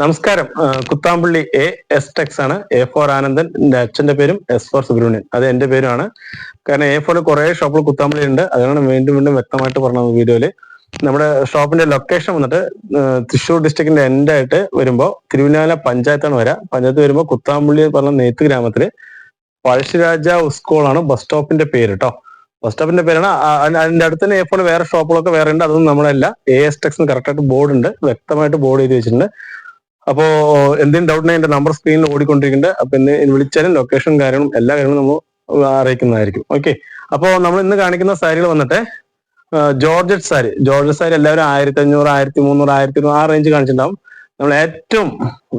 നമസ്കാരം. Kuthampully A S Tex ആണ്. A for Anandan എന്റെ അച്ഛന്റെ പേരും എസ് ഫോർ സുബ്രഹ്മണ്യൻ. അത് എന്റെ പേരുമാണ്. കാരണം എ ഫോറിൽ കുറെ ഷോപ്പുകൾ കുത്താമ്പള്ളി ഉണ്ട്. അതാണ് വീണ്ടും വീണ്ടും വ്യക്തമായിട്ട് പറഞ്ഞത് വീഡിയോയിൽ നമ്മുടെ ഷോപ്പിന്റെ ലൊക്കേഷൻ വന്നിട്ട് തൃശ്ശൂർ ഡിസ്ട്രിക്റ്റിന്റെ എൻഡ് ആയിട്ട് വരുമ്പോൾ തിരുവനാല പഞ്ചായത്താണ് വരാ. പഞ്ചായത്ത് വരുമ്പോൾ കുത്താമ്പള്ളി പറഞ്ഞ നെയ്ത്ത് ഗ്രാമത്തിൽ പഴശ്ശിരാജ സ്കൂളാണ് ബസ് സ്റ്റോപ്പിന്റെ പേര് കേട്ടോ ബസ് സ്റ്റോപ്പിന്റെ പേരാണ്. അതിന്റെ അടുത്ത് തന്നെ എ ഫോർ വേറെ ഷോപ്പുകളൊക്കെ വേറെ ഉണ്ട്. അതൊന്നും നമ്മളല്ല. എ എസ് ടെക്സ് കറക്റ്റ് ആയിട്ട് ബോർഡ് ഉണ്ട്. വ്യക്തമായിട്ട് ബോർഡ് ചെയ്ത് വെച്ചിട്ടുണ്ട്. അപ്പോ എന്തെങ്കിലും ഡൗട്ട് എന്റെ നമ്പർ സ്ക്രീനിൽ ഓടിക്കൊണ്ടിരിക്കുന്നുണ്ട്. അപ്പൊ എന്നെ വിളിച്ചാലും ലൊക്കേഷൻ കാര്യങ്ങളും എല്ലാ കാര്യങ്ങളും നമ്മൾ അറിയിക്കുന്നതായിരിക്കും. ഓക്കെ അപ്പോ നമ്മൾ ഇന്ന് കാണിക്കുന്ന സാരികൾ വന്നിട്ട് ജോർജറ്റ് സാരി. ജോർജറ്റ് സാരി എല്ലാവരും ആയിരത്തി അഞ്ഞൂറ് ആയിരത്തി മുന്നൂറ് ആയിരത്തി ഇരുന്നൂറ് ആ റേഞ്ച് കാണിച്ചിട്ടുണ്ടാവും. നമ്മൾ ഏറ്റവും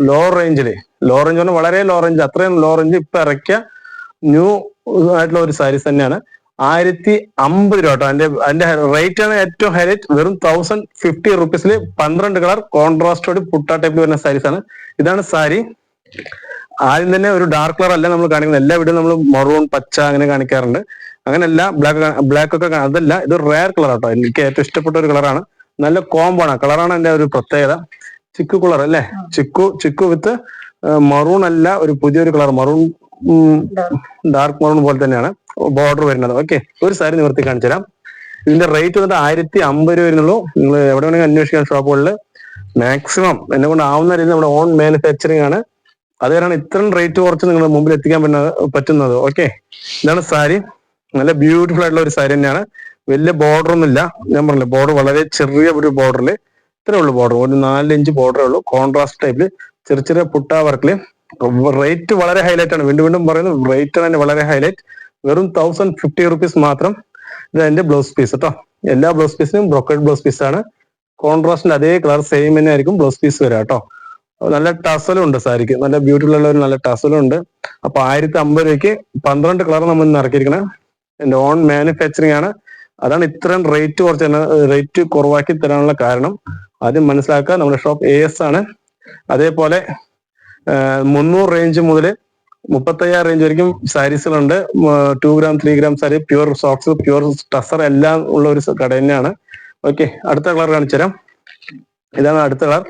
ലോ റേഞ്ചിൽ ലോ റേഞ്ച് പറഞ്ഞാൽ വളരെ ലോ റേഞ്ച് അത്രയും ലോ റേഞ്ച് ഇപ്പൊ ഇറക്കിയ ന്യൂ ആയിട്ടുള്ള ഒരു സാരീസ് തന്നെയാണ്. ആയിരത്തി അമ്പത് രൂപ കേട്ടോ. അതിന്റെ അതിന്റെ റേറ്റ് ആണ് ഏറ്റവും ഹൈലൈറ്റ് വെറും തൗസൻഡ് ഫിഫ്റ്റി റുപ്പീസിൽ പന്ത്രണ്ട് കളർ കോൺട്രാസ്റ്റോട് പുട്ട ടൈപ്പ് വരുന്ന സാരീസ് ആണ്. ഇതാണ് സാരി. ആദ്യം തന്നെ ഒരു ഡാർക്ക് കളർ അല്ല നമ്മൾ കാണിക്കുന്നത്. എല്ലാ വീടും നമ്മൾ മറൂൺ പച്ച അങ്ങനെ കാണിക്കാറുണ്ട്. അങ്ങനെയല്ല ബ്ലാക്ക് ബ്ലാക്ക് ഒക്കെ അതല്ല ഇത് റയർ കളർ കേട്ടോ എനിക്ക് ഏറ്റവും ഇഷ്ടപ്പെട്ട ഒരു കളറാണ് നല്ല കോമ്പാണ് കളറാണ് എന്റെ ഒരു പ്രത്യേകത. ചിക്കു കളർ അല്ലേ? ചിക്കു ചിക്കു വിത്ത് മറൂൺ അല്ല ഒരു പുതിയൊരു കളർ മറൂൺ ഡാർക്ക് മറൂൺ പോലെ തന്നെയാണ്. ബോർഡർ വരുന്നത്. ഓക്കെ ഒരു സാരി നിവർത്തി കാണിച്ചു തരാം. ഇതിന്റെ റേറ്റ് വന്നിട്ട് ആയിരത്തി അമ്പത് രൂപ വരുന്നുള്ളൂ. നിങ്ങൾ എവിടെ വേണമെങ്കിൽ അന്വേഷിക്കാം ഷോപ്പുകളിൽ മാക്സിമം എന്നെ കൊണ്ട് ആവുന്ന രീതിയിൽ നമ്മുടെ ഓൺ മാനുഫാക്ചറിങ് ആണ്. അത് കാരണം ഇത്രയും റേറ്റ് കുറച്ച് നിങ്ങൾ മുമ്പിൽ എത്തിക്കാൻ പറ്റുന്നത് പറ്റുന്നത്. ഓക്കെ ഇതാണ് സാരി. നല്ല ബ്യൂട്ടിഫുൾ ആയിട്ടുള്ള ഒരു സാരി തന്നെയാണ്. വലിയ ബോർഡർ ഒന്നുമില്ല. ഞാൻ പറഞ്ഞില്ല ബോർഡർ വളരെ ചെറിയ ഒരു ബോർഡറിൽ ഇത്രേ ഉള്ളൂ ബോർഡർ ഒരു നാലഞ്ച് ബോർഡറേ ഉള്ളൂ. കോൺട്രാസ്റ്റ് ടൈപ്പിൽ ചെറിയ ചെറിയ പുട്ട വർക്കിൽ റേറ്റ് വളരെ ഹൈലൈറ്റ് ആണ്. വീണ്ടും വീണ്ടും പറയുന്നത് റേറ്റ് തന്നെ വളരെ ഹൈലൈറ്റ് വെറും തൗസൻഡ് ഫിഫ്റ്റി റുപ്പീസ് മാത്രം ഇത് അതിന്റെ ബ്ലൗസ് പീസ് കേട്ടോ എല്ലാ ബ്ലൗസ് പീസിനും ബ്രോക്കേഡ് ബ്ലൗസ് പീസ് ആണ്. കോൺട്രാസ്റ്റിന്റെ അതേ കളർ സെയിം തന്നെ ആയിരിക്കും ബ്ലൗസ് പീസ് വരിക കേട്ടോ നല്ല ടസലും ഉണ്ട് സാരിക്ക്. നല്ല ബ്യൂട്ടിഫുൾ ഉള്ള ഒരു നല്ല ടസലും ഉണ്ട്. അപ്പൊ ആയിരത്തി അമ്പത് രൂപയ്ക്ക് പന്ത്രണ്ട് കളർ നമ്മൾ ഇന്ന് ഇറക്കിയിരിക്കണേ. എന്റെ ഓൺ മാനുഫാക്ചറിങ് ആണ്. അതാണ് ഇത്രയും റേറ്റ് കുറച്ച് റേറ്റ് കുറവാക്കി തരാനുള്ള കാരണം. ആദ്യം മനസ്സിലാക്കുക നമ്മുടെ ഷോപ്പ് എ എസ് ആണ്. അതേപോലെ മുന്നൂറ് റേഞ്ച് മുതൽ മുപ്പത്തയ്യായിരം റേഞ്ച് വരെയും സാരീസുകളുണ്ട്. Two gram three gram sari pure socks pure tussar എല്ലാം ഉള്ള ഒരു കട തന്നെയാണ്. ഓക്കെ അടുത്ത കളർ കാണിച്ചു തരാം. ഇതാണ് അടുത്ത കളർ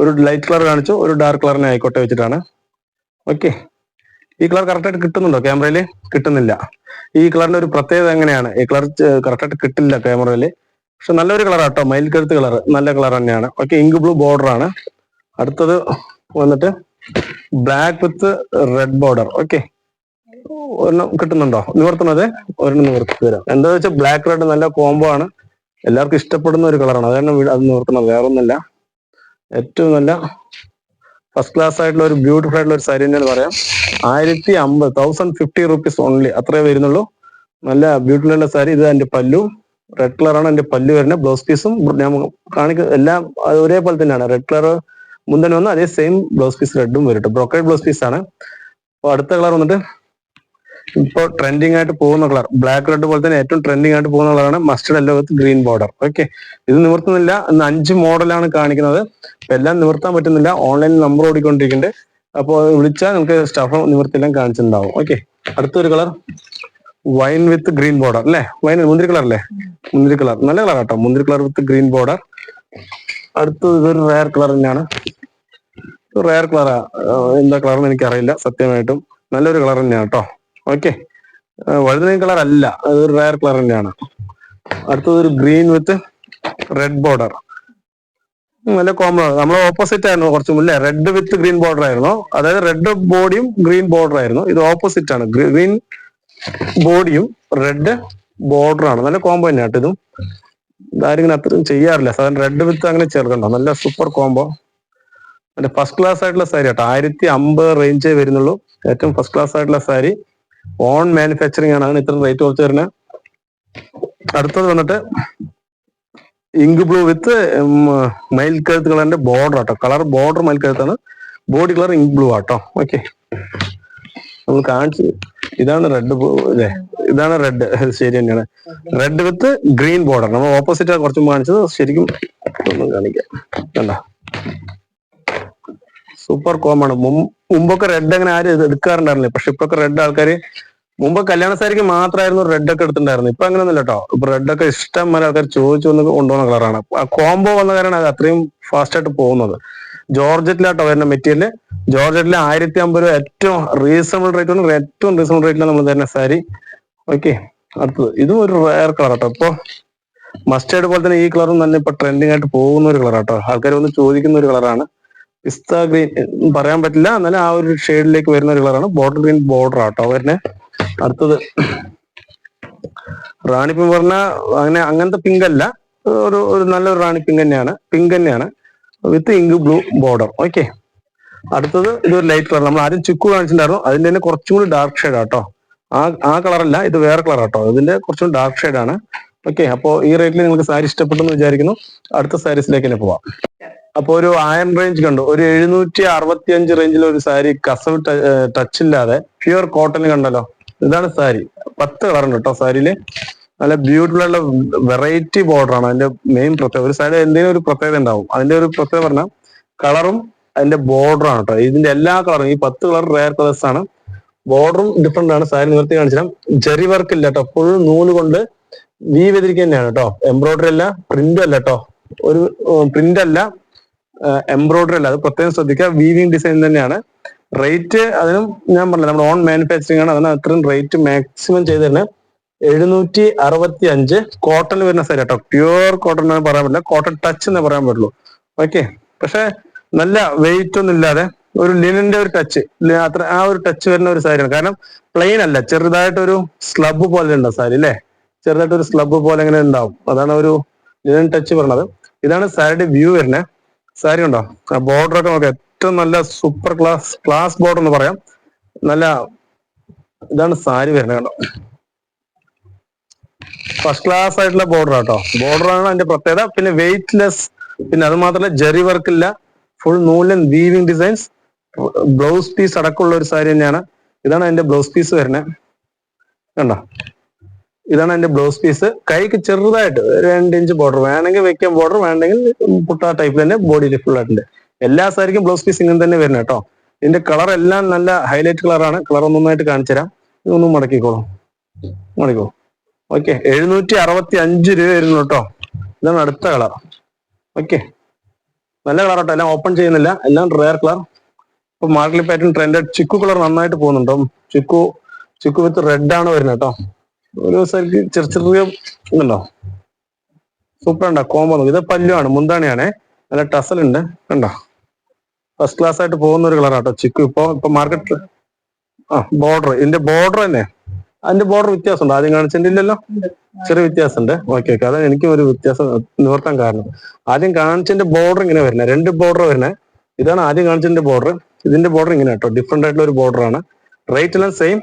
ഒരു ലൈറ്റ് കളർ കാണിച്ചു ഒരു ഡാർക്ക് കളറിനെ ആയിക്കോട്ടെ വെച്ചിട്ടാണ്. ഓക്കെ ഈ കളർ കറക്റ്റായിട്ട് കിട്ടുന്നുണ്ടോ ക്യാമറയിൽ കിട്ടുന്നില്ല. ഈ കളറിന്റെ ഒരു പ്രത്യേകത എങ്ങനെയാണ്? ഈ കളർ കറക്റ്റായിട്ട് കിട്ടില്ല ക്യാമറയിൽ പക്ഷെ നല്ലൊരു കളർ ആട്ടോ മയിൽ കഴുത്ത് കളർ നല്ല കളർ തന്നെയാണ്. ഓക്കെ ഇങ്ക് ബ്ലൂ ബോർഡർ ആണ്. അടുത്തത് വന്നിട്ട് black with red border okay ഒരെണ്ണം കിട്ടുന്നുണ്ടോ? നിവർത്തണത് ഒരെണ്ണം നിവർത്തി തരാം. എന്താ വെച്ചാൽ ബ്ലാക്ക് റെഡ് നല്ല കോംബോ ആണ്. എല്ലാവർക്കും ഇഷ്ടപ്പെടുന്ന ഒരു കളറാണ് അതാണ് അത് നിവർത്തണം വേറെ ഒന്നല്ല ഏറ്റവും നല്ല ഫസ്റ്റ് ക്ലാസ് ആയിട്ടുള്ള ഒരു ബ്യൂട്ടിഫുൾ ആയിട്ടുള്ള ഒരു സാരി തന്നെയാണ് പറയാം. ആയിരത്തി അമ്പത് തൗസൻഡ് ഫിഫ്റ്റി റുപ്പീസ് ഓൺലി അത്രേ വരുന്നുള്ളൂ. നല്ല ബ്യൂട്ടിഫുൾ ആയിട്ടുള്ള സാരി ഇത് എന്റെ പല്ലു. റെഡ് കളറാണ് എന്റെ പല്ലു വരുന്നത്. ബ്ലൗസ് പീസും ഞാൻ കാണിക്കുന്ന എല്ലാം ഒരേപോലെ തന്നെയാണ്. റെഡ് കളർ മുന്തനെ വന്ന് അതേ സെയിം ബ്ലൗസ് പീസ് റെഡും വരും ബ്രോക്കേഡ് ബ്ലൗസ് പീസ് ആണ്. അപ്പൊ അടുത്ത കളർ വന്നിട്ട് ഇപ്പോൾ ട്രെൻഡിങ് ആയിട്ട് പോകുന്ന കളർ ബ്ലാക്ക് റെഡ് പോലെ തന്നെ ഏറ്റവും ട്രെൻഡിങ് ആയിട്ട് പോകുന്ന കളറാണ് മസ്റ്റർഡ് എല്ലോ വിത്ത് ഗ്രീൻ ബോർഡർ ഓക്കെ ഇത് നിവർത്തുന്നില്ല. ഇന്ന് അഞ്ച് മോഡലാണ് കാണിക്കുന്നത്. എല്ലാം നിവർത്താൻ പറ്റുന്നില്ല. ഓൺലൈനിൽ നമ്പർ ഓടിക്കൊണ്ടിരിക്കുന്നുണ്ട്. അപ്പോൾ വിളിച്ചാൽ നമുക്ക് സ്റ്റാഫ് നിവർത്തിയെല്ലാം കാണിച്ചിട്ടുണ്ടാവും. ഓക്കെ അടുത്തൊരു colour wine with green border അല്ലേ? വൈൻ മുന്തിരി കളർ അല്ലേ? മുന്തിരി കളർ നല്ല കളർ കേട്ടോ മുന്തിരി കളർ വിത്ത് ഗ്രീൻ ബോർഡർ അടുത്തത് ഇതൊരു റയർ കളർ തന്നെയാണ്. റയർ കളറാ എന്താ കളർ എന്ന് എനിക്കറിയില്ല സത്യമായിട്ടും. നല്ലൊരു കളർ തന്നെയാണ് കേട്ടോ. ഓക്കെ വഴുതന കളർ അല്ല അതൊരു റയർ കളർ തന്നെയാണ്. അടുത്തത് ഒരു ഗ്രീൻ വിത്ത് റെഡ് ബോർഡർ നല്ല കോമൺ ആണ്. നമ്മൾ ഓപ്പോസിറ്റ് ആയിരുന്നു കുറച്ച് മുന്നേ. റെഡ് വിത്ത് ഗ്രീൻ ബോർഡർ ആയിരുന്നു. അതായത് റെഡ് ബോഡിയും ഗ്രീൻ ബോർഡർ ആയിരുന്നു. ഇത് ഓപ്പോസിറ്റ് ആണ്. ഗ്രീൻ ബോഡിയും റെഡ് ബോർഡർ ആണ്. നല്ല കോംബോ തന്നെയാണ് കേട്ടോ ഇതും. ഇതാരും ഇങ്ങനെ അത്രയും ചെയ്യാറില്ല. സാധാരണ റെഡ് വിത്ത് അങ്ങനെ ചേർക്കണ്ടോ. നല്ല സൂപ്പർ കോംബോ അതിന്റെ ഫസ്റ്റ് ക്ലാസ് ആയിട്ടുള്ള സാരി കേട്ടോ ആയിരത്തി അമ്പത് റേഞ്ചേ വരുന്നുള്ളൂ. ഏറ്റവും ഫസ്റ്റ് ക്ലാസ് ആയിട്ടുള്ള സാരി ഓൺ മാനുഫാക്ചറിങ് ആണ്. അതിന് ഇത്ര റേറ്റ് കുറച്ച് തരുന്നത് അടുത്തത് വന്നിട്ട് ഇങ്ക് ബ്ലൂ വിത്ത് മയിൽ കഴുത്ത് കളറിന്റെ ബോർഡർ ആട്ടോ. കളർ ബോർഡർ മയിൽ കഴുത്താണ്. ബോഡി കളർ ഇങ്ക് ബ്ലൂ ആട്ടോ. ഓക്കെ നമ്മൾ കാണിച്ചു ഇതാണ് റെഡ് അല്ലേ ഇതാണ് റെഡ് ശരി തന്നെയാണ്. റെഡ് വിത്ത് ഗ്രീൻ ബോർഡർ നമ്മൾ ഓപ്പോസിറ്റ് കുറച്ചും കാണിച്ചത്. ശരിക്കും കാണിക്കാം. കണ്ട? സൂപ്പർ കോമാണ്. മുമ്പൊക്കെ റെഡ് അങ്ങനെ ആരും എടുക്കാറുണ്ടായിരുന്നില്ല. പക്ഷെ ഇപ്പൊക്കെ റെഡ് ആൾക്കാർ മുമ്പ് കല്യാണ സാരിക്ക് മാത്രമായിരുന്നു റെഡ് ഒക്കെ എടുത്തിട്ടുണ്ടായിരുന്നു ഇപ്പൊ അങ്ങനെ ഒന്നുമില്ല കേട്ടോ ഇപ്പൊ റെഡ് ഒക്കെ ഇഷ്ടം പോലെ ആൾക്കാർ ചോദിച്ചു വന്ന് കൊണ്ടുപോകുന്ന കളറാണ്. കോംബോ വന്ന കാരണം അത് അത്രയും ഫാസ്റ്റ് ആയിട്ട് പോകുന്നത്. ജോർജറ്റിലാട്ടോ വരുന്ന മെറ്റീരിയൽ ജോർജറ്റിൽ ആയിരത്തി അമ്പത് രൂപ ഏറ്റവും റീസണബിൾ റേറ്റ് ആണ് ഏറ്റവും റീസണബിൾ റേറ്റിലാണ് നമ്മൾ തരുന്ന സാരി. ഓക്കെ അടുത്തത്. ഇതും ഒരു റയർ കളർ കേട്ടോ ഇപ്പൊ മസ്റ്റേർഡ് പോലെ തന്നെ ഈ കളറും തന്നെ ഇപ്പൊ ട്രെൻഡിങ് ആയിട്ട് പോകുന്ന ഒരു കളർ കേട്ടോ ആൾക്കാർ വന്ന് ചോദിക്കുന്ന ഒരു കളറാണ് പിസ്ത ഗ്രീൻ പറയാൻ പറ്റില്ല. എന്നാലും ആ ഒരു ഷെയ്ഡിലേക്ക് വരുന്ന ഒരു കളറാണ് ബോർഡർ ഗ്രീൻ ബോർഡർ ആട്ടോ വരുന്നത് അടുത്തത് റാണി പിങ്ക് പറഞ്ഞ അങ്ങനെ അങ്ങനത്തെ പിങ്ക് അല്ല. ഒരു ഒരു നല്ലൊരു റാണി പിങ്ക് തന്നെയാണ്. പിങ്ക് തന്നെയാണ്. With ink blue border. Okay. അടുത്തത് ഇതൊരു ലൈറ്റ് കളർ. നമ്മൾ ആദ്യം ചുക്ക് കാണിച്ചിട്ടുണ്ടായിരുന്നു. അതിന്റെ തന്നെ കുറച്ചും കൂടി ഡാർക്ക് ഷെയ്ഡ് ആട്ടോ. ആ ആ കളറല്ല ഇത് വേറെ കളർ ആട്ടോ ഇതിന്റെ കുറച്ചും ഡാർക്ക് ഷെയ്ഡ് ആണ് ഓക്കെ അപ്പോ ഈ റേറ്റിൽ നിങ്ങൾക്ക് സാരി ഇഷ്ടപ്പെട്ടെന്ന് വിചാരിക്കുന്നു. അടുത്ത സാരീസിലേക്ക് തന്നെ പോവാം. അപ്പൊ ഒരു അയൺ റേഞ്ച് കണ്ടു. ഒരു എഴുന്നൂറ്റി അറുപത്തി അഞ്ച് റേഞ്ചിൽ ഒരു സാരി കസവ് ടച്ച് ഇല്ലാതെ പ്യുവർ കോട്ടൺ കണ്ടല്ലോ. ഇതാണ് സാരി. പത്ത് കളർ ഉണ്ട് കേട്ടോ സാരിയിൽ. നല്ല ബ്യൂട്ടിഫുൾ ആയിട്ടുള്ള വെറൈറ്റി ബോർഡർ ആണ് അതിന്റെ മെയിൻ പ്രത്യേകത. ഒരു സാരി എന്തെങ്കിലും ഒരു പ്രത്യേകത ഉണ്ടാവും. അതിന്റെ ഒരു പ്രത്യേകത പറഞ്ഞാൽ കളറും അതിന്റെ ബോർഡർ ആണ് കേട്ടോ ഇതിന്റെ എല്ലാ കളറും ഈ പത്ത് കളർ റയർ കളേഴ്സ് ആണ്. ബോർഡറും ഡിഫറെന്റ് ആണ്. സാരി നിവർത്തി കാണിച്ചാൽ ജെറി വർക്ക് ഇല്ല കേട്ടോ ഫുൾ നൂൽ കൊണ്ട് വീവ് ചെയ്തിരിക്കുക തന്നെയാണ് കേട്ടോ എംബ്രോയിഡറി അല്ല പ്രിന്റ് അല്ല കേട്ടോ ഒരു പ്രിന്റ് അല്ല. എംബ്രോയിഡറി അല്ല അത് പ്രത്യേകം ശ്രദ്ധിക്കുക. വീവിങ് ഡിസൈൻ തന്നെയാണ്. റേറ്റ് അതിനും ഞാൻ പറഞ്ഞില്ല നമ്മുടെ ഓൺ മാനുഫാക്ചറിങ് ആണ്. അതിന് അത്രയും റേറ്റ് മാക്സിമം ചെയ്ത് തന്നെ എഴുന്നൂറ്റി അറുപത്തി അഞ്ച് കോട്ടൺ വരുന്ന സാരി കേട്ടോ പ്യുവർ കോട്ടൺ എന്ന് പറയാൻ പറ്റില്ല കോട്ടൺ ടച്ച് എന്ന് പറയാൻ പറ്റുള്ളൂ. ഓക്കെ പക്ഷെ നല്ല വെയിറ്റ് ഒന്നും ഇല്ലാതെ ഒരു ലിനന്റെ ഒരു ടച്ച് അത്ര ആ ഒരു ടച്ച് വരുന്ന ഒരു സാരിയാണ് കാരണം പ്ലെയിൻ അല്ല ചെറുതായിട്ട് ഒരു സ്ലബ് പോലെ ഉണ്ടാവും സാരി അല്ലേ ചെറുതായിട്ട് ഒരു സ്ലബ് പോലെ ഇങ്ങനെ ഉണ്ടാവും. അതാണ് ഒരു ലിനൻ ടച്ച് പറഞ്ഞത്. ഇതാണ് സാരിയുടെ വ്യൂ വരുന്നത്. സാരി ഉണ്ടോ? ബോർഡർ ഒക്കെ നോക്കാം. ഏറ്റവും നല്ല സൂപ്പർ ക്ലാസ് ക്ലാസ് ബോർഡർ എന്ന് പറയാം. നല്ല ഇതാണ് സാരി വരുന്നത് കണ്ടോ? ഫസ്റ്റ് ക്ലാസ് ആയിട്ടുള്ള ബോർഡർ ആട്ടോ. ബോർഡർ ആണ് അതിന്റെ പ്രത്യേകത. പിന്നെ വെയിറ്റ് ലെസ് പിന്നെ അത് മാത്രമല്ല ജെറി വർക്ക് ഇല്ല. ഫുൾ നൂലൻ വീവിംഗ് ഡിസൈൻസ് ബ്ലൗസ് പീസ് അടക്കമുള്ള ഒരു സാരി തന്നെയാണ്. ഇതാണ് അതിന്റെ ബ്ലൗസ് പീസ് വരുന്നത്. കണ്ടോ? ഇതാണ് എന്റെ ബ്ലൗസ് പീസ്. കൈക്ക് ചെറുതായിട്ട് രണ്ട് ഇഞ്ച് ബോർഡർ വേണമെങ്കിൽ വെക്കാൻ ബോർഡർ വേണമെങ്കിൽ പുട്ട ടൈപ്പ് തന്നെ ബോഡിയിൽ ഫുൾ ആയിട്ടുണ്ട്. എല്ലാ സാരിക്കും ബ്ലൗസ് പീസ് ഇങ്ങനെ തന്നെ വരുന്നത് കേട്ടോ. ഇതിന്റെ കളർ എല്ലാം നല്ല ഹൈലൈറ്റ് കളറാണ് കളർ ഒന്നൊന്നായിട്ട് കാണിച്ചു തരാം. ഇതൊന്നും മടക്കിക്കോളൂ. മടക്കോ ഓക്കെ എഴുന്നൂറ്റി അറുപത്തി അഞ്ച് രൂപ വരുന്നു കേട്ടോ. ഇതാണ് അടുത്ത കളർ ഓക്കെ നല്ല കളർ കേട്ടോ എല്ലാം ഓപ്പൺ ചെയ്യുന്നില്ല. എല്ലാം റെയർ കളർ ഇപ്പൊ മാർക്കറ്റിൽ പാറ്റേൺ ട്രെൻഡ് ചിക്കു കളർ നന്നായിട്ട് പോകുന്നുണ്ടോ? ചിക്കു ചിക്കു വിത്ത് റെഡ് ആണ് വരുന്നത് കേട്ടോ. ഒരു ദിവസം ചെറിയ ചെറിയ ഇതുണ്ടോ സൂപ്പർ ഉണ്ടോ? കോമ്പോ ഇത് പല്ലുവാണ്. മുന്താണിയാണേ. നല്ല ടസൽ ഉണ്ട്. കണ്ടോ? ഫസ്റ്റ് ക്ലാസ് ആയിട്ട് പോകുന്ന ഒരു കളറാട്ടോ ചിക്കു. ഇപ്പൊ ഇപ്പൊ മാർക്കറ്റ് ആ ബോർഡർ ഇതിന്റെ ബോർഡർ തന്നെ. അതിന്റെ ബോർഡർ വ്യത്യാസമുണ്ട്? ആദ്യം കാണിച്ചിട്ടില്ലല്ലോ? ചെറിയ വ്യത്യാസമുണ്ട്. ഓക്കെ ഓക്കെ അതാണ് എനിക്കും ഒരു വ്യത്യാസം നിവർത്താൻ കാരണം. ആദ്യം കാണിച്ചതിന്റെ ബോർഡർ ഇങ്ങനെ വരുന്നത് രണ്ട് ബോർഡർ വരുന്നത് ഇതാണ് ആദ്യം കാണിച്ചതിന്റെ ബോർഡർ ഇതിന്റെ ബോർഡർ ഇങ്ങനെ കേട്ടോ ഡിഫറെന്റ് ആയിട്ടുള്ള ഒരു ബോർഡർ ആണ്. റേറ്റ് എല്ലാം സെയിം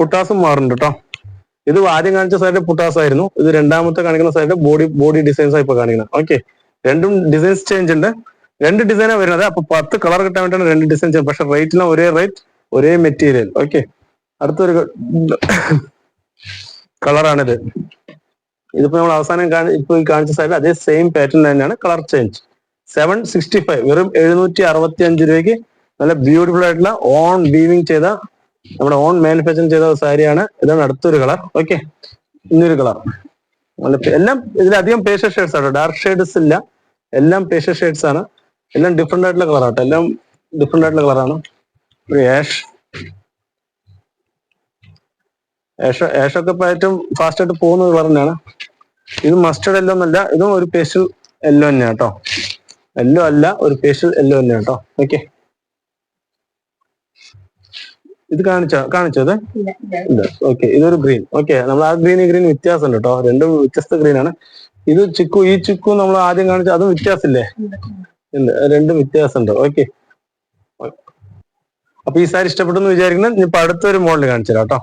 കുട്ടാസും മാറുന്നുണ്ട് കേട്ടോ ഇത് ആദ്യം കാണിച്ച സൈഡ് പുട്ടാസ് ആയിരുന്നു ഇത് രണ്ടാമത്തെ കാണിക്കുന്ന സൈഡ് ബോഡി ബോഡി ഡിസൈൻസ് ആയി ഇപ്പൊ കാണിക്കുന്നത് ഓക്കെ രണ്ടും ഡിസൈൻസ് ചേഞ്ച് ഉണ്ട്. രണ്ട് ഡിസൈനാണ് വരുന്നത്. അപ്പൊ പത്ത് കളർ കിട്ടാൻ വേണ്ടിയാണ് രണ്ട് ഡിസൈൻ ചെയ്യുന്നത് പക്ഷെ റേറ്റിന് ഒരേ റേറ്റ് ഒരേ മെറ്റീരിയൽ ഓക്കെ അടുത്തൊരു കളറാണിത് ഇതിപ്പോ നമ്മൾ അവസാനം ഇപ്പൊ കാണിച്ച സൈഡിൽ അതേ സെയിം പാറ്റേൺ തന്നെയാണ്. Colour change seven sixty five വെറും എഴുന്നൂറ്റി അറുപത്തി അഞ്ച് രൂപയ്ക്ക് നല്ല ബ്യൂട്ടിഫുൾ ആയിട്ടുള്ള ഓൺ വീവിങ് ചെയ്ത നമ്മുടെ ഓൺ മാനുഫാക്ചറിങ് ചെയ്ത സാരിയാണ്. ഇതാണ് അടുത്തൊരു കളർ ഓക്കെ ഇന്നൊരു കളർ എല്ലാം ഇതിലധികം പേഷ്യർ ഷെയ്ഡ്സ് ആണ് ഡാർക്ക് ഷെയ്ഡ്സ് ഇല്ല. എല്ലാം പേഷ്യർ ഷെയ്ഡ്സ് ആണ്. എല്ലാം ഡിഫറെന്റ് ആയിട്ടുള്ള കളർ ആട്ടോ എല്ലാം ഡിഫറെന്റ് ആയിട്ടുള്ള കളറാണ് ഒരു ആഷ് ഏഷ് ഏഷൊക്കെ ഇപ്പൊ ഏറ്റവും ഫാസ്റ്റ് ആയിട്ട് പോകുന്ന കളർ തന്നെയാണ്. ഇത് മസ്റ്റർഡ് എല്ലോ എന്നല്ല. ഇതും ഒരു പേഷ്യൽ എല്ലോ തന്നെയാണ് കേട്ടോ. എല്ലോ അല്ല ഒരു പേഷ്യൽ എല്ലോ തന്നെയാണ് കേട്ടോ. ഓക്കെ ഇത് കാണിച്ചോ കാണിച്ചത് ഇല്ല ഓക്കെ ഇതൊരു ഗ്രീൻ ഓക്കെ നമ്മൾ ആ ഗ്രീൻ ഈ ഗ്രീൻ വ്യത്യാസം ഉണ്ട് കേട്ടോ രണ്ടും വ്യത്യസ്ത ഗ്രീൻ ആണ്. ഇത് ചിക്കു ഈ ചിക്കു നമ്മൾ ആദ്യം കാണിച്ച അതും വ്യത്യാസമില്ലേ? ഇല്ല രണ്ടും വ്യത്യാസമുണ്ട്. ഓക്കെ അപ്പൊ ഈ സാരി ഇഷ്ടപ്പെട്ടെന്ന് വിചാരിക്കുന്നത് ഇപ്പൊ അടുത്തൊരു മോഡൽ കാണിച്ചു കേട്ടോ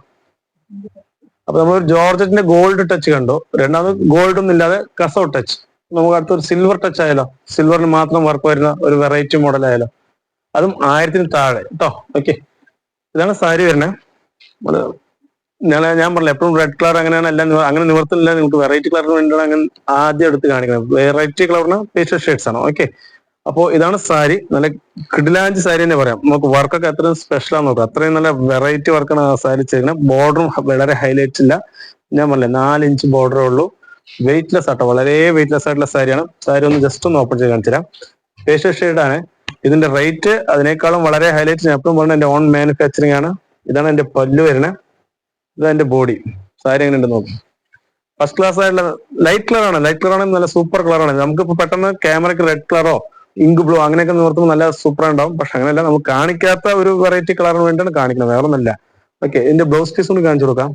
അപ്പൊ നമ്മൾ ജോർജറ്റിന്റെ ഗോൾഡ് ടച്ച് കണ്ടു. രണ്ടാമത് ഗോൾഡ് ഒന്നും ഇല്ലാതെ കസോ ടച്ച് നമുക്ക് അടുത്തൊരു സിൽവർ ടച്ച് ആയാലോ? സിൽവറിന് മാത്രം വർക്ക് വരുന്ന ഒരു വെറൈറ്റി മോഡൽ ആയാലോ? അതും ആയിരത്തിന് താഴെ കേട്ടോ ഓക്കെ ഇതാണ് സാരി വരുന്നത് നമ്മൾ ഞാൻ ഞാൻ പറഞ്ഞില്ല എപ്പോഴും റെഡ് കളർ അങ്ങനെയാണ് എല്ലാം അങ്ങനെ നിവർത്തില്ല നിങ്ങൾക്ക് വെറൈറ്റി കളറിന് വേണ്ടിയാണ് അങ്ങനെ ആദ്യം എടുത്ത് കാണിക്കുന്നത്. വെറൈറ്റി കളറിന് പേസ്റ്റൽ ഷേഡ്സ് ആണ്. ഓക്കെ അപ്പോൾ ഇതാണ് സാരി. നല്ല കിടിലാഞ്ച് സാരി തന്നെ പറയാം. നമുക്ക് വർക്കൊക്കെ അത്രയും സ്പെഷ്യൽ ആണ് നോക്കാം. അത്രയും നല്ല വെറൈറ്റി വർക്കാണ് ആ സാരി ചെയ്യുന്നത്. ബോർഡറും വളരെ ഹൈലൈറ്റ് ഇല്ല. ഞാൻ പറഞ്ഞില്ല നാല് ഇഞ്ച് ബോർഡറേ ഉള്ളൂ. വെയിറ്റ്ലെസ് ആട്ടോ. വളരെ വെയിറ്റ്ലെസ് ആയിട്ടുള്ള സാരിയാണ്. സാരി ഒന്ന് ജസ്റ്റ് ഒന്ന് ഓപ്പൺ ചെയ്ത് കാണിച്ചു തരാം ഷേഡ് ഷെയ്ഡാണ് ഇതിന്റെ റേറ്റ് അതിനേക്കാളും വളരെ ഹൈലൈറ്റ് ഞാൻ എപ്പോഴും പറഞ്ഞ എന്റെ ഓൺ മാനുഫാക്ചറിങ് ആണ്. ഇതാണ് എന്റെ പല്ല് വരുന്നത് ഇതാണ് എന്റെ ബോഡി സാരി എങ്ങനെ ഉണ്ട് നോക്കും. ഫസ്റ്റ് ക്ലാസ് ആയിട്ടുള്ള ലൈറ്റ് കളർ ആണ്. ലൈറ്റ് കളർ ആണെങ്കിൽ നല്ല സൂപ്പർ കളർ ആണ്. നമുക്കിപ്പോ പെട്ടെന്ന് ക്യാമറയ്ക്ക് റെഡ് കളറോ ഇങ്ക് ബ്ലൂ അങ്ങനെയൊക്കെ നിർത്തുമ്പോൾ നല്ല സൂപ്പർ ഉണ്ടാവും. പക്ഷെ അങ്ങനെയല്ല നമുക്ക് കാണിക്കാത്ത ഒരു വെറൈറ്റി കളറിന് വേണ്ടിയാണ് കാണിക്കുന്നത്. വേറെ ഒന്നല്ല ഓക്കെ ഇതിന്റെ ബ്ലൗസ് പീസ് ഒന്ന് കാണിച്ചു കൊടുക്കാം.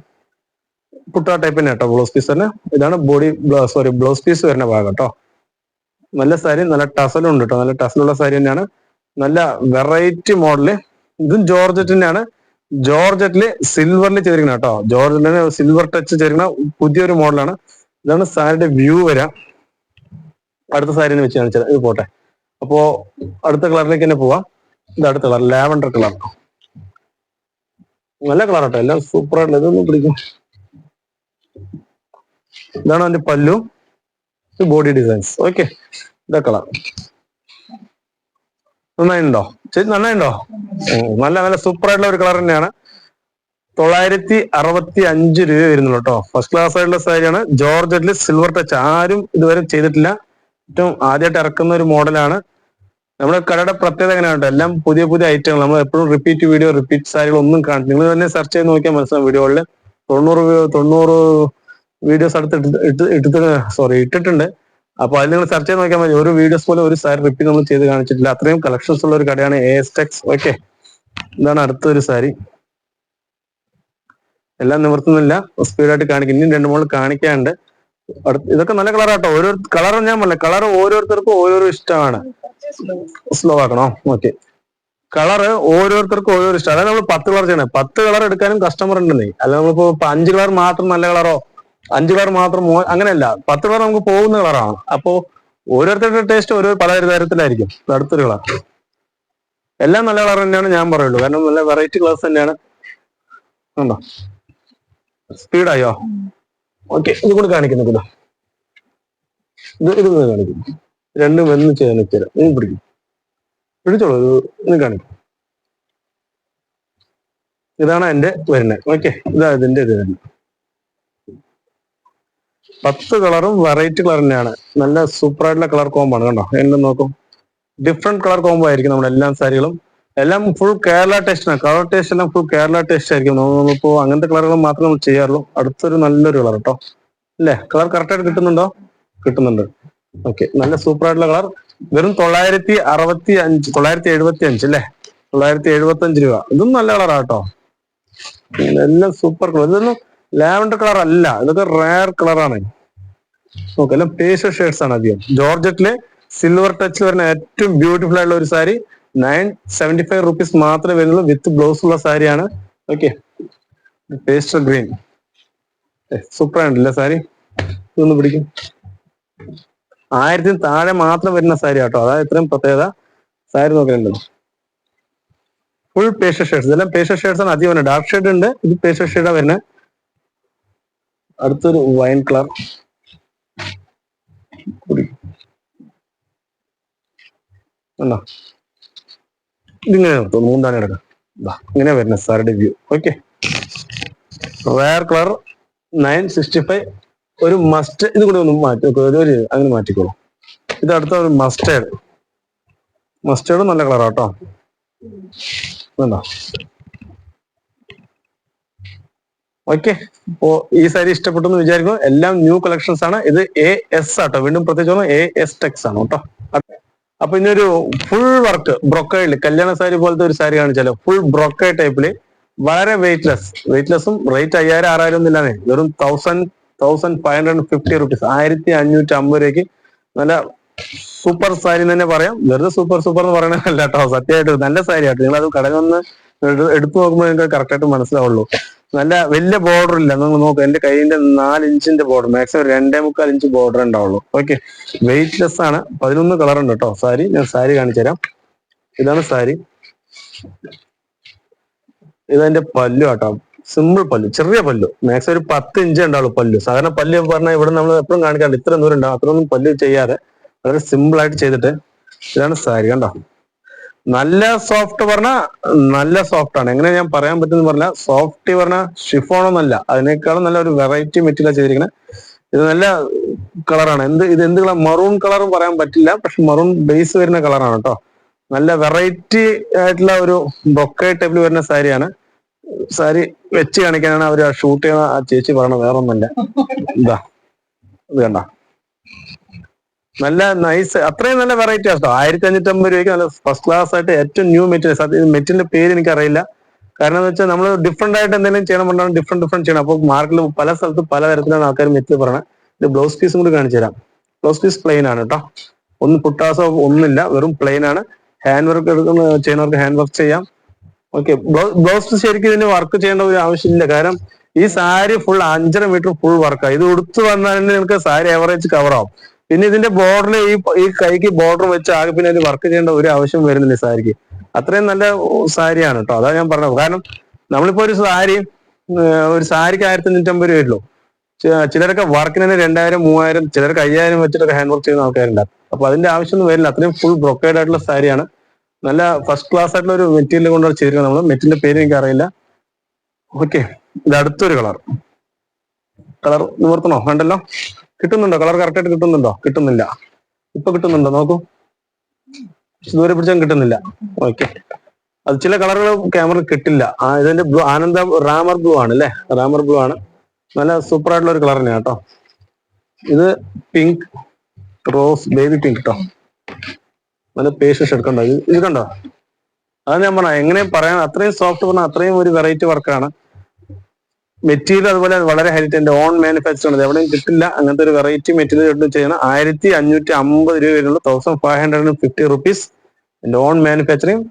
പുട്ട ടൈപ്പ് തന്നെ കേട്ടോ ബ്ലൗസ് പീസ് തന്നെ. ഇതാണ് ബോഡി സോറി ബ്ലൗസ് പീസ് വരുന്ന ഭാഗം കേട്ടോ. നല്ല സാരി നല്ല ടസലും ഉണ്ട് കേട്ടോ നല്ല ടസലുള്ള സാരി തന്നെയാണ്. നല്ല വെറൈറ്റി മോഡൽ ഇതും ജോർജറ്റിന്റെ ജോർജറ്റിൽ സിൽവറിൽ ചെയ്തിരിക്കണം കേട്ടോ ജോർജറ്റിന് സിൽവർ ടച്ച് ചെയ്തിരിക്കുന്ന പുതിയൊരു മോഡലാണ് ഇതാണ് സാരിയുടെ വ്യൂ വരാം. അടുത്ത സാരി വെച്ച് കാണിച്ചത്. ഇത് പോട്ടെ. അപ്പോ അടുത്ത കളറിലേക്ക് തന്നെ പോവാം. ഇത് അടുത്ത കളർ ലാവൻഡർ കളർ. നല്ല കളർ കേട്ടോ എല്ലാം സൂപ്പർ ആയിട്ടുള്ള ഇതൊന്നും പിടിക്കും ഇതാണ് അതിന്റെ പല്ലു. ബോഡി ഡിസൈൻസ് ഓക്കെ ഇതാ കളർ നന്നായിട്ടുണ്ടോ? ചേച്ചി നന്നായിട്ടുണ്ടോ? നല്ല നല്ല സൂപ്പർ ആയിട്ടുള്ള ഒരു കളർ തന്നെയാണ്. തൊള്ളായിരത്തി അറുപത്തി അഞ്ച് രൂപ വരുന്നുള്ളൂ കേട്ടോ ഫസ്റ്റ് ക്ലാസ് ആയിട്ടുള്ള സാരിയാണ് ജോർജറ്റിൽ സിൽവർ ടച്ച് ആരും ഇതുവരെ ചെയ്തിട്ടില്ല. ഏറ്റവും ആദ്യമായിട്ട് ഇറക്കുന്ന ഒരു മോഡലാണ് നമ്മുടെ കടയുടെ പ്രത്യേകത എങ്ങനെയാണ് എല്ലാം പുതിയ പുതിയ ഐറ്റങ്ങൾ നമ്മൾ എപ്പോഴും റിപ്പീറ്റ് വീഡിയോ റിപ്പീറ്റ് സാരികൾ ഒന്നും കാണും നിങ്ങൾ തന്നെ സെർച്ച് ചെയ്ത് നോക്കിയാൽ മനസ്സിലാവും. വീഡിയോകളിൽ തൊണ്ണൂറ് തൊണ്ണൂറ് വീഡിയോസ് അടുത്ത് ഇട്ട് ഇട്ട് സോറി ഇട്ടിട്ടുണ്ട്. അപ്പൊ അതിൽ നിങ്ങൾ സെർച്ച് ചെയ്ത് നോക്കിയാൽ മതി. ഒരു വീഡിയോസ് പോലെ ഒരു സാരി റിപ്പീറ്റ് നമ്മൾ ചെയ്ത് കാണിച്ചിട്ടില്ല. അത്രയും കളക്ഷൻസ് ഉള്ള ഒരു കടയാണ് എ എസ് ടെക്സ് ഓക്കെ ഇതാണ് അടുത്തൊരു സാരി. എല്ലാം നിവർത്തുന്നില്ല. സ്പീഡായിട്ട് കാണിക്കും. ഇനിയും രണ്ടു മൂന്ന് കാണിക്കാണ്ട് ഇതൊക്കെ നല്ല കളറാട്ടോ ഓരോ കളർ ഞാൻ പറഞ്ഞ കളർ ഓരോരുത്തർക്കും ഓരോരോ ഇഷ്ടമാണ്. സ്ലോ ആക്കണോ? ഓക്കെ കളറ് ഓരോരുത്തർക്കും ഓരോരോ ഇഷ്ടം. അതായത് നമ്മൾ പത്ത് കളർ ചെയ്യണേ. പത്ത് കളർ എടുക്കാനും കസ്റ്റമർ ഉണ്ടെന്നേ. അല്ല നമ്മളിപ്പോ അഞ്ച് കളർ മാത്രം നല്ല കളറോ അഞ്ച് കളർ മാത്രം അങ്ങനെയല്ല. പത്ത് കളർ നമുക്ക് പോകുന്ന കളറാണ്. അപ്പോ ഓരോരുത്തരുടെ ടേസ്റ്റ് ഓരോ പല തരത്തിലായിരിക്കും. ഇത് അടുത്തൊരു കളർ. എല്ലാം നല്ല കളർ തന്നെയാണ് ഞാൻ പറയുള്ളൂ. കാരണം നല്ല വെറൈറ്റി കളേഴ്സ് തന്നെയാണ്. ഉണ്ടോ? സ്പീഡായോ ഓക്കെ ഇത് കൂടെ കാണിക്കുന്നു ഇത് ഇത് കൂടെ കാണിക്കും രണ്ടും വന്ന് ചെയ്യാൻ തരാം ഇത് പിടിക്കും. പിടിച്ചോളൂ ഇത് ഇത് കാണിക്കും. ഇതാണ് എന്റെ വരുന്നത്. ഓക്കെ ഇതാ ഇതിന്റെ ഇത് വരുന്നത് പത്ത് കളറും വെറൈറ്റി കളർ തന്നെയാണ്. നല്ല സൂപ്പർ ആയിട്ടുള്ള കളർ കോമ്പാണ് കണ്ടോ? എന്നെ നോക്കും. ഡിഫറെന്റ് കളർ കോംബോ ആയിരിക്കും നമ്മുടെ എല്ലാ സാരികളും. എല്ലാം ഫുൾ കേരള ടേസ്റ്റ് ആണ്. കളർ ടേസ്റ്റ് എല്ലാം ഫുൾ കേരള ടേസ്റ്റ് ആയിരിക്കും. നമ്മ- നമ്മളിപ്പോ അങ്ങനത്തെ കളറുകൾ മാത്രമേ നമ്മൾ ചെയ്യാറുള്ളൂ. അടുത്തൊരു നല്ലൊരു കളർ കേട്ടോ അല്ലേ? കളർ കറക്റ്റായിട്ട് കിട്ടുന്നുണ്ടോ? കിട്ടുന്നുണ്ട്. ഓക്കെ നല്ല സൂപ്പർ ആയിട്ടുള്ള കളർ വെറും തൊള്ളായിരത്തി അറുപത്തി അഞ്ച് തൊള്ളായിരത്തി എഴുപത്തി അഞ്ച് അല്ലേ? തൊള്ളായിരത്തി എഴുപത്തി അഞ്ച് രൂപ. ഇതും നല്ല കളറാ കേട്ടോ എല്ലാം സൂപ്പർ കളർ ഇതൊന്നും ലാവൻഡർ കളർ അല്ല. ഇതൊക്കെ റയർ കളറാണ് നോക്ക് എല്ലാം പേസ്റ്റൽ ഷെയ്ഡ്സ് ആണ് അധികം. ജോർജറ്റിലെ സിൽവർ ടച്ചിൽ വരുന്ന ഏറ്റവും ബ്യൂട്ടിഫുൾ ആയിട്ടുള്ള ഒരു sari nine seventy five rupees മാത്രമേ വരുന്നുള്ളൂ വിത്ത് ബ്ലൗസ് ഉള്ള സാരിയാണ്. ഓക്കെ പേസ്റ്റൽ ഗ്രീൻ സൂപ്പർ ആണല്ലേ സാരി? ഇതൊന്ന് പിടിക്കും. ആയിരത്തിന് താഴെ മാത്രം വരുന്ന സാരി കേട്ടോ. അതായത് ഇത്രയും പ്രത്യേകത. സാരി നോക്കേണ്ടത് ഫുൾ പേസ്റ്റൽ ഷെയ്ഡ്സ് ഇതെല്ലാം പേസ്റ്റൽ ഷെയ്ഡ്സ് ആണ് അധികം ഡാർക്ക് ഷെയ്ഡ് ഉണ്ട്. ഇത് പേസ്റ്റൽ ഷെയ്ഡാണ് വരുന്നത്. അടുത്തൊരു വൈൻ കളർ ഇതിങ്ങനെ നിർത്തും മൂന്നാണ് എടുക്കുക ഇങ്ങനെ വരുന്നത് സാറിന്റെ view okay rare colour nine sixty five ഒരു മസ്റ്റ് ഇത് കൂടെ ഒന്ന് മാറ്റി ഒരു അങ്ങനെ മാറ്റിക്കോളൂ. ഇത് അടുത്ത ഒരു മസ്റ്റേഡ് മസ്റ്റേഡ് നല്ല കളറാട്ടോ വേണ്ട ഓക്കെ അപ്പോ ഈ സാരി ഇഷ്ടപ്പെട്ടു എന്ന് വിചാരിക്കുന്നു. എല്ലാം ന്യൂ കളക്ഷൻസ് ആണ്. ഇത് എ എസ് ആട്ടോ. വീണ്ടും പ്രത്യേകിച്ച് എ എസ് ടെക്സ് ആണ് കേട്ടോ. അപ്പൊ ഇനിയൊരു ഫുൾ വർക്ക് ബ്രൊക്കൈഡിൽ കല്യാണ സാരി പോലത്തെ ഒരു സാരി കാണിച്ചാലോ? ഫുൾ ബ്രൊക്കൈ ടൈപ്പിൽ വളരെ വെയിറ്റ്ലെസ് വെയിറ്റ്ലെസ്സും റേറ്റ് അയ്യായിരം ആറായിരം ഒന്നും ഇല്ലാന്നേ വെറും thousand thousand five hundred fifty rupees ആയിരത്തി അഞ്ഞൂറ്റി അമ്പത് രൂപയ്ക്ക് നല്ല സൂപ്പർ സാരി തന്നെ പറയാം. വെറുതെ സൂപ്പർ സൂപ്പർ എന്ന് പറയണതല്ല കേട്ടോ. സത്യമായിട്ട് നല്ല സാരി ആട്ടോ നിങ്ങൾ അത് കടയിൽ നിന്ന് എടു- എടുത്തു നോക്കുമ്പോൾ നിങ്ങൾക്ക് കറക്റ്റ് ആയിട്ട് മനസ്സിലാവുള്ളൂ. നല്ല വലിയ ബോർഡർ ഇല്ല. നിങ്ങൾ നോക്കുക എന്റെ കൈയിന്റെ നാല് ഇഞ്ചിന്റെ ബോർഡർ മാക്സിമം രണ്ടേ മുക്കാൽ ഇഞ്ച് ബോർഡർ ഉണ്ടാവുള്ളൂ. ഓക്കെ വെയിറ്റ്ലെസ് ആണ്. പതിനൊന്ന് കളർ ഉണ്ട് കേട്ടോ സാരി ഞാൻ സാരി കാണിച്ചു തരാം. ഇതാണ് സാരി. ഇതെന്റെ പല്ലു കേട്ടോ സിമ്പിൾ പല്ലു ചെറിയ പല്ലു. മാക്സിമം ഒരു പത്ത് ഇഞ്ച് ഉണ്ടാവുള്ളൂ പല്ലു. സാധാരണ പല്ല് പറഞ്ഞാൽ ഇവിടെ നമ്മൾ എപ്പോഴും കാണിക്കാണ്ട് ഇത്ര ദൂരം ഉണ്ടാവും. അത്രയൊന്നും പല്ലു ചെയ്യാതെ വളരെ സിമ്പിൾ ആയിട്ട് ചെയ്തിട്ട് ഇതാണ് സാരി കണ്ടോ? നല്ല സോഫ്റ്റ് പറഞ്ഞാൽ നല്ല സോഫ്റ്റ് ആണ്. എങ്ങനെ ഞാൻ പറയാൻ പറ്റുന്ന പറഞ്ഞാൽ സോഫ്റ്റ് പറഞ്ഞാൽ ഷിഫോൺ ഒന്നല്ല അതിനേക്കാളും നല്ല ഒരു വെറൈറ്റി മെറ്റീരിയൽ ചെയ്തിരിക്കുന്നത് ഇത് നല്ല കളറാണ് എന്ത് ഇത് എന്ത് കളർ മറൂൺ കളർ പറയാൻ പറ്റില്ല. പക്ഷെ മറൂൺ ബേസ് വരുന്ന കളറാണ് കേട്ടോ നല്ല വെറൈറ്റി ആയിട്ടുള്ള ഒരു ബൊക്കെ ടൈപ്പിൽ വരുന്ന സാരിയാണ് സാരി വെച്ച് കാണിക്കാനാണ് അവർ ഷൂട്ട് ചെയ്യുന്ന ആ ചേച്ചി പറയണത് വേറെ ഒന്നല്ല ഇതാ. ഇത് കണ്ട? നല്ല നൈസ് അത്രയും നല്ല വെറൈറ്റി ആട്ടോ. ആയിരത്തി അഞ്ഞൂറ്റമ്പത് രൂപയ്ക്ക് നല്ല ഫസ്റ്റ് ക്ലാസ് ആയിട്ട് ഏറ്റവും ന്യൂ മെറ്റീരിയൽ സത്യം മെറ്റീരിയലിന്റെ പേര് എനിക്കറിയില്ല. കാരണം എന്ന് വെച്ചാൽ നമ്മൾ ഡിഫറെന്റ് ആയിട്ട് എന്തെങ്കിലും ചെയ്യണമെന്നാണ് ഡിഫറെന്റ് ഡിഫറെന്റ് ചെയ്യണം. അപ്പോൾ മാർക്കിൽ പല സ്ഥലത്ത് പല തരത്തിലാണ് ആൾക്കാർ മെറ്റീരിയൽ പറയുന്നത് ഇത് ബ്ലൗസ് പീസും കൂടി കാണിച്ചു തരാം. ബ്ലൗസ് പീസ് പ്ലെയിൻ ആണ് കേട്ടോ ഒന്നും പുട്ടാസോ ഒന്നുമില്ല വെറും പ്ലെയിൻ ആണ്. ഹാൻഡ് വർക്ക് എടുക്കുന്ന ചെയ്യുന്നവർക്ക് ഹാൻഡ് വർക്ക് ചെയ്യാം ഓക്കെ ബ്ലൗസ് ശരിക്കും ഇതിന് വർക്ക് ചെയ്യേണ്ട ഒരു ആവശ്യമില്ല. കാരണം ഈ സാരി ഫുൾ അഞ്ചര മീറ്റർ ഫുൾ വർക്കാണ് ഇത് ഉടുത്തു വന്നാൽ നിങ്ങൾക്ക് സാരി ആവറേജ് കവർ ആവും. പിന്നെ ഇതിന്റെ ബോർഡർ ഈ ഈ കൈക്ക് ബോർഡർ വെച്ച് ആകെ പിന്നെ അതിൽ വർക്ക് ചെയ്യേണ്ട ഒരു ആവശ്യം വരുന്നില്ല സാരിക്ക്. അത്രയും നല്ല സാരിയാണ് കേട്ടോ അതാ ഞാൻ പറഞ്ഞത്. കാരണം നമ്മളിപ്പോ ഒരു സാരി ഒരു സാരിക്ക് ആയിരത്തി അഞ്ഞൂറ്റമ്പത് രൂപ ഉള്ളൂ ചിലരൊക്കെ വർക്കിന് തന്നെ രണ്ടായിരം മൂവായിരം ചിലർക്ക് അയ്യായിരം വെച്ചിട്ടൊക്കെ ഹാൻഡ് വർക്ക് ചെയ്യുന്ന ആൾക്കാരുണ്ട്. അപ്പൊ അതിന്റെ ആവശ്യമൊന്നും വരില്ല. അത്രയും ഫുൾ ബ്രൊക്കേഡ് ആയിട്ടുള്ള സാരിയാണ്. നല്ല ഫസ്റ്റ് ക്ലാസ് ആയിട്ടുള്ള ഒരു മെറ്റീരിയൽ കൊണ്ടാണ് ചെയ്തിരിക്കുന്നത് നമ്മൾ മെറ്റീരിയലിന്റെ പേര് എനിക്ക് അറിയില്ല. ഓക്കെ ഇത് അടുത്തൊരു കളർ കളർ നിവർത്തണോ? വേണ്ടല്ലോ കിട്ടുന്നുണ്ടോ? കളർ കറക്റ്റ് ആയിട്ട് കിട്ടുന്നുണ്ടോ? കിട്ടുന്നില്ല. ഇപ്പൊ കിട്ടുന്നുണ്ടോ? നോക്കൂ. ദൂരെ പിടിച്ചാൽ കിട്ടുന്നില്ല. ഓക്കെ അത് ചില കളറുകൾ ക്യാമറ കിട്ടില്ല. ആ ഇതിന്റെ ബ്ലൂ ആനന്ദ റാമർ ബ്ലൂ ആണ് അല്ലേ? റാമർ ബ്ലൂ ആണ്. നല്ല സൂപ്പർ ആയിട്ടുള്ള ഒരു കളർ തന്നെയാണ് കേട്ടോ. ഇത് പിങ്ക് റോസ് ബേബി പിങ്ക് കേട്ടോ നല്ല പേഷ്യസ് എടുക്കണ്ടോ ഇത് കണ്ടോ? അത് ഞാൻ പറഞ്ഞ എങ്ങനെ പറയാൻ അത്രയും സോഫ്റ്റ് പറഞ്ഞാൽ അത്രയും ഒരു വെറൈറ്റി വർക്കാണ് മെറ്റീരിയൽ അതുപോലെ വളരെ ഹൈലൈറ്റ് എന്റെ ഓൺ മാനുഫാക്ചർ ആണ്. എവിടെയും കിട്ടില്ല. അങ്ങനത്തെ ഒരു വെറൈറ്റി മെറ്റീരിയൽ ചെയ്യുന്ന ആയിരത്തി അഞ്ഞൂറ്റി അമ്പത് രൂപ വരുള്ളൂ thousand five hundred and fifty rupees on manufacturing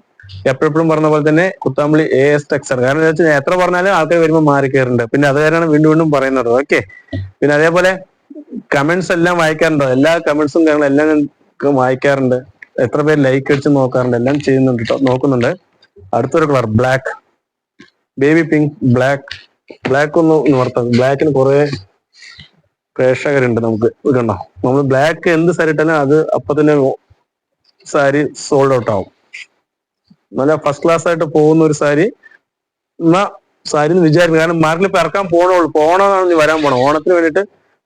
എപ്പോഴും പറഞ്ഞ പോലെ തന്നെ കുത്താമ്പളി എ എസ് ടെക്സർ കാരണം എന്താ വെച്ചാൽ എത്ര പറഞ്ഞാലും ആൾക്കാർ വരുമ്പോൾ മാറി കയറുന്നുണ്ട് പിന്നെ അത് കാരണമാണ് വീണ്ടും വീണ്ടും പറയുന്നത്. ഓക്കെ പിന്നെ അതേപോലെ കമന്റ്സ് എല്ലാം വായിക്കാറുണ്ടോ? എല്ലാ കമന്റ്സും കാര്യങ്ങളും എല്ലാം വായിക്കാറുണ്ട്. എത്ര പേര് ലൈക്ക് അടിച്ച് നോക്കാറുണ്ട്. എല്ലാം ചെയ്യുന്നുണ്ട് നോക്കുന്നുണ്ട്. അടുത്തൊരു colour black baby pink black black ഒന്ന് നിവർത്താം. ബ്ലാക്കിന് കുറെ പ്രേക്ഷകരുണ്ട് നമുക്ക്. ഇതുണ്ടോ? നമ്മൾ ബ്ലാക്ക് എന്ത് സാരി ഇട്ടാലും അത് അപ്പൊ തന്നെ സാരി സോൾഡ് ഔട്ട് ആവും. നല്ല ഫസ്റ്റ് ക്ലാസ് ആയിട്ട് പോകുന്ന ഒരു സാരി എന്നാ സാരി എന്ന് വിചാരിക്കുന്നു. കാരണം മാർക്കിൽ ഇപ്പൊ ഇറക്കാൻ പോണുള്ളൂ പോണെന്നാണ് നീ വരാൻ പോണം. ഓണത്തിന് വേണ്ടിയിട്ട്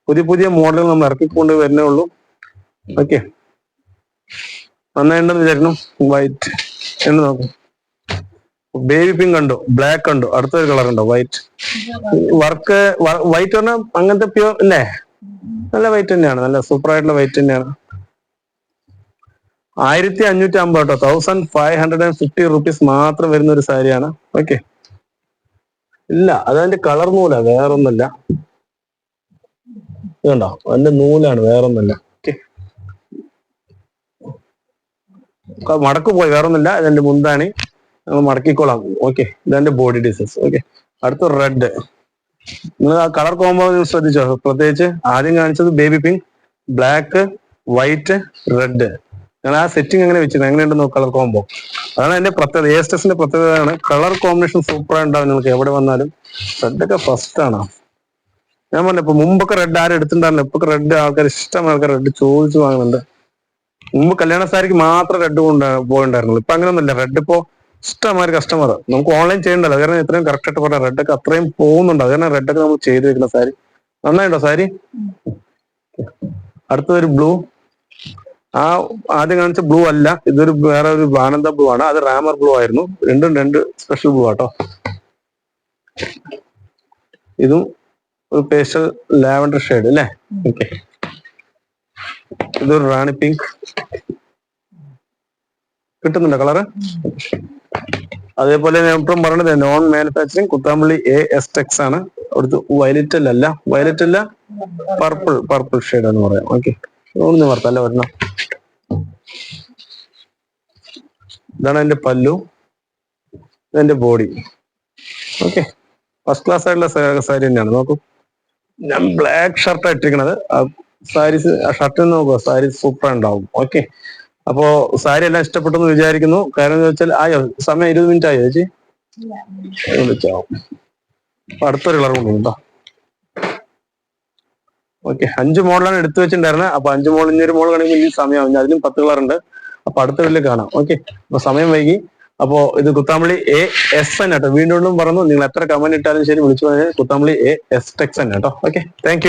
പുതിയ പുതിയ മോഡലുകൾ നമ്മൾ ഇറക്കിക്കൊണ്ട് വരുന്നേ ഉള്ളൂ. ഓക്കെ നന്നായിട്ടുണ്ടെന്ന് വിചാരിക്കുന്നു. വൈറ്റ് എന്ന് നോക്കും? ബേബി പിങ്ക് ഉണ്ട് ബ്ലാക്ക് ഉണ്ടോ അടുത്തൊരു കളർ ഉണ്ടോ വൈറ്റ് വർക്ക് വൈറ്റ് പറഞ്ഞാൽ അങ്ങനത്തെ പ്യൂർ അല്ലേ? നല്ല വൈറ്റ് തന്നെയാണ് നല്ല സൂപ്പർ ആയിട്ടുള്ള വൈറ്റ് തന്നെയാണ്. ആയിരത്തി അഞ്ഞൂറ്റി അമ്പത് കേട്ടോ thousand five hundred and fifty rupees മാത്രം വരുന്ന ഒരു സാരിയാണ്. ഓക്കെ ഇല്ല അതതിന്റെ കളർ നൂല വേറൊന്നല്ല ഇതുണ്ടോ? അതിന്റെ നൂലാണ് വേറൊന്നുമില്ല. ഓക്കെ മടക്ക് പോയി വേറൊന്നുമില്ല അതിന്റെ മുന്താണി. മടക്കിക്കോളാം. ഓക്കെ ഇതെന്റെ ബോഡി ഡിസൈൻസ് ഓക്കെ അടുത്ത റെഡ് നിങ്ങൾ ആ കളർ കോമ്പോ ശ്രദ്ധിച്ചോ? പ്രത്യേകിച്ച് ആദ്യം കാണിച്ചത് baby pink black white red ഞാൻ ആ സെറ്റിംഗ് എങ്ങനെ വെച്ചിരുന്നത് എങ്ങനെയുണ്ട് കളർ കോമ്പോ അതാണ് എന്റെ പ്രത്യേകത. എ സ്റ്റെസിന്റെ ടെസിന്റെ പ്രത്യേകതയാണ് കളർ കോമ്പിനേഷൻ സൂപ്പർ ഉണ്ടാവും നിങ്ങൾക്ക് എവിടെ വന്നാലും. റെഡ് ഒക്കെ ഫസ്റ്റ് ആണ്. ഞാൻ പറഞ്ഞു ഇപ്പൊ മുമ്പൊക്കെ റെഡ് ആരും എടുത്തിട്ടുണ്ടായിരുന്നു ഇപ്പൊ റെഡ് ആൾക്കാർ ഇഷ്ടം ആൾക്കാർ റെഡ് ചോദിച്ചു വാങ്ങുന്നുണ്ട് മുമ്പ് കല്യാണ സാരിക്ക് മാത്രം റെഡ് കൊണ്ട് പോയിണ്ടായിരുന്നുള്ളൂ. ഇപ്പൊ അങ്ങനെയൊന്നുമില്ല റെഡ് ഇപ്പോ ഇഷ്ടമാതിരി കസ്റ്റമർ നമുക്ക് ഓൺലൈൻ ചെയ്യണ്ടല്ലോ. കാരണം ഇത്രയും കറക്റ്റ് ആയിട്ട് പറഞ്ഞ റെഡ് ഒക്കെ അത്രയും പോകുന്നുണ്ട്. കാരണം റെഡ് ഒക്കെ നമ്മൾ ചെയ്ത് വെക്കുന്ന സാരി. നന്നായിട്ടോ സാരി? അടുത്തൊരു ബ്ലൂ ആ ആദ്യം കാണിച്ച ബ്ലൂ അല്ല. ഇതൊരു വേറെ ഒരു ആനന്ദ ബ്ലൂ ആണ്. അത് റാമർ ബ്ലൂ ആയിരുന്നു. രണ്ടും രണ്ട് സ്പെഷ്യൽ ബ്ലൂ ആട്ടോ. ഇതും ഒരു പേസ്റ്റൽ ലാവൻഡർ ഷെയ്ഡ് അല്ലേ ഓക്കെ ഇതൊരു റാണി പിങ്ക് കിട്ടുന്നുണ്ടോ കളറ് അതേപോലെ ഞാൻ ഇപ്പം പറഞ്ഞത് non manufacturing Kuthampully A S Tex ആണ്. അവിടുത്തെ വയലറ്റ് അല്ല. വയലറ്റ് അല്ല പർപ്പിൾ പർപ്പിൾ ഷെയ്ഡ് എന്ന് പറയാം. ഓക്കെ ഒന്ന് വർത്തല്ല വരണം ഇതാണ് എന്റെ പല്ലു. ഇതെന്റെ ബോഡി ഓക്കെ ഫസ്റ്റ് ക്ലാസ് ആയിട്ടുള്ള സാരി തന്നെയാണ്. നോക്കൂ. ഞാൻ ബ്ലാക്ക് ഷർട്ടാണ് ഇട്ടിരിക്കണത്. സാരീസ് ഷർട്ട് നോക്കുക സാരി സൂപ്പർ ഉണ്ടാവും. ഓക്കെ അപ്പോ സാരി എല്ലാം ഇഷ്ടപ്പെട്ടെന്ന് വിചാരിക്കുന്നു. കാരണം എന്ന് വെച്ചാൽ ആയോ സമയം ഇരുപത് മിനിറ്റ് ആയോ ചേച്ചി? വിളിച്ചാവും അടുത്തൊരു കളർ കൊണ്ടുണ്ടോ ഓക്കെ അഞ്ച് മോഡലാണ് എടുത്തു വെച്ചിട്ടുണ്ടായിരുന്നത് അപ്പൊ അഞ്ച് മോൾ ഇനി ഒരു മോഡൽ കാണെങ്കിൽ ഇനി സമയമാവും അതിലും പത്ത് കളർ ഉണ്ട്. അപ്പൊ അടുത്ത വീട്ടിൽ കാണാം. ഓക്കെ അപ്പൊ സമയം വൈകി. അപ്പോ ഇത് കുത്താമ്പളി എ എസ് എൻ കേട്ടോ വീണ്ടും പറഞ്ഞു നിങ്ങൾ എത്ര കമന്റ് ഇട്ടാലും ശരി വിളിച്ചു പറഞ്ഞാൽ കുത്താമ്പളി എ എസ് ടെക്സ് എൻ കേട്ടോ ഓക്കെ താങ്ക്